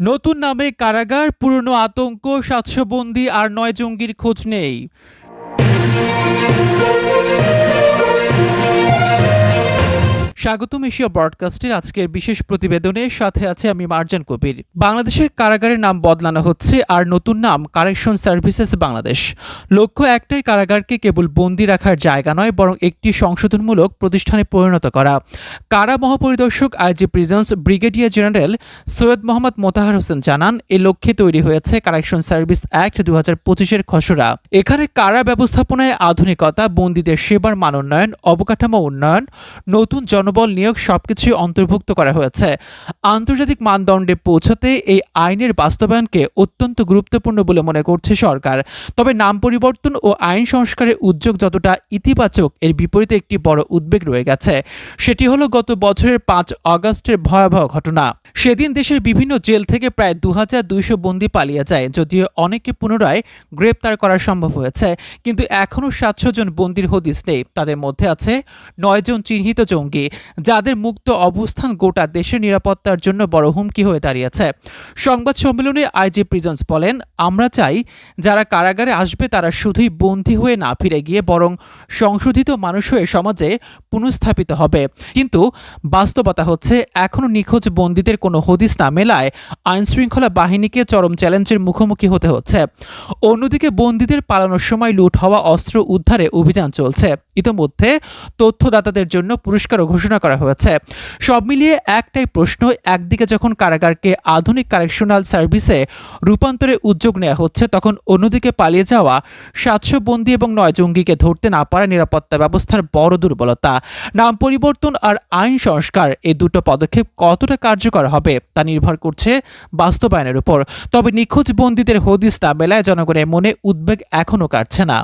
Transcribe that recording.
নতুন নামে কারাগার পুরনো আতঙ্ক সাতশো বন্দি আর নয় জঙ্গির খোঁজ নেই। স্বাগতম এশিয়া ব্রডকাস্টের আজকের বিশেষ প্রতিবেদনে। সাথে আছে আমি মার্জান কবির। বাংলাদেশের কারাগারের নাম বদলানো হচ্ছে আর নতুন নাম কারেকশন সার্ভিসেস বাংলাদেশ। লক্ষ্য একটাই, কারাগারকে কেবল বন্দি রাখার জায়গা নয়, বরং একটি সংশোধনমূলক প্রতিষ্ঠানে পরিণত করা। কারা মহাপরিদর্শক IG prisons brigadier general Syed Mohammad Motahar Hossain জানান, এ লক্ষ্যে তৈরি হয়েছে কারেকশন সার্ভিস অ্যাক্ট দু হাজার পঁচিশের খসড়া। এখানে কারা ব্যবস্থাপনায় আধুনিকতা, বন্দীদের সেবার মান উন্নয়ন, অবকাঠামো উন্নয়ন, নতুন জনবল নিয়োগ সবকিছুই অন্তর্ভুক্ত করা হয়েছে। আন্তর্জাতিক মানদণ্ডে পৌঁছতে এই আইনের বাস্তবায়নকে অত্যন্ত গুরুত্বপূর্ণ বলে মনে করছে সরকার। তবে নাম পরিবর্তন ও আইন সংস্কারের উদ্যোগ যতটা ইতিবাচক, এর বিপরীতে একটি বড় উদ্বেগ রয়ে গেছে। সেটি হলো গত বছরের পাঁচ আগস্টের ভয়াবহ ঘটনা। সেদিন দেশের বিভিন্ন জেল থেকে প্রায় দু হাজার দুইশো বন্দি পালিয়ে যায়, যদিও অনেকে পুনরায় গ্রেপ্তার করা সম্ভব হয়েছে। কিন্তু এখনও সাতশো জন বন্দির হদিস নেই। তাদের মধ্যে আছে নয়জন চিহ্নিত জঙ্গি, যাদের মুক্ত অবস্থান গোটা দেশের নিরাপত্তার জন্য বড় হুমকি হয়ে দাঁড়িয়েছে। সংবাদ সম্মেলনে আইজি প্রিজন্স বলেন, আমরা চাই যারা কারাগারে আসবে তারা শুধুই বন্দী হয়ে না ফিরে গিয়ে বরং সংশোধিত মানুষ হয়ে সমাজে পুনঃস্থাপিত হবে। কিন্তু বাস্তবতা হচ্ছে, এখনও নিখোঁজ বন্দীদের কোনো হদিস না মেলায় আইন শৃঙ্খলা বাহিনীকে চরম চ্যালেঞ্জের মুখোমুখি হতে হচ্ছে। অন্যদিকে বন্দীদের পালানোর সময় লুট হওয়া অস্ত্র উদ্ধারে অভিযান চলছে। ইতোমধ্যে তথ্যদাতাদের জন্য পুরস্কারও ঘোষণা করা হয়েছে। সব মিলিয়ে একটাই প্রশ্ন, একদিকে যখন কারাগারকে আধুনিক কারেকশনাল সার্ভিসে রূপান্তরের উদ্যোগ নেওয়া হচ্ছে, তখন অন্যদিকে পালিয়ে যাওয়া সাতশো বন্দী এবং নয় জঙ্গিকে ধরতে না পারা নিরাপত্তা ব্যবস্থার বড় দুর্বলতা। নাম পরিবর্তন আর আইন সংস্কার এই দুটো পদক্ষেপ কতটা কার্যকর হবে তা নির্ভর করছে বাস্তবায়নের উপর। তবে নিখোঁজ বন্দীদের হদিস না মেলায় জনগণের মনে উদ্বেগ এখনও কাটছে না।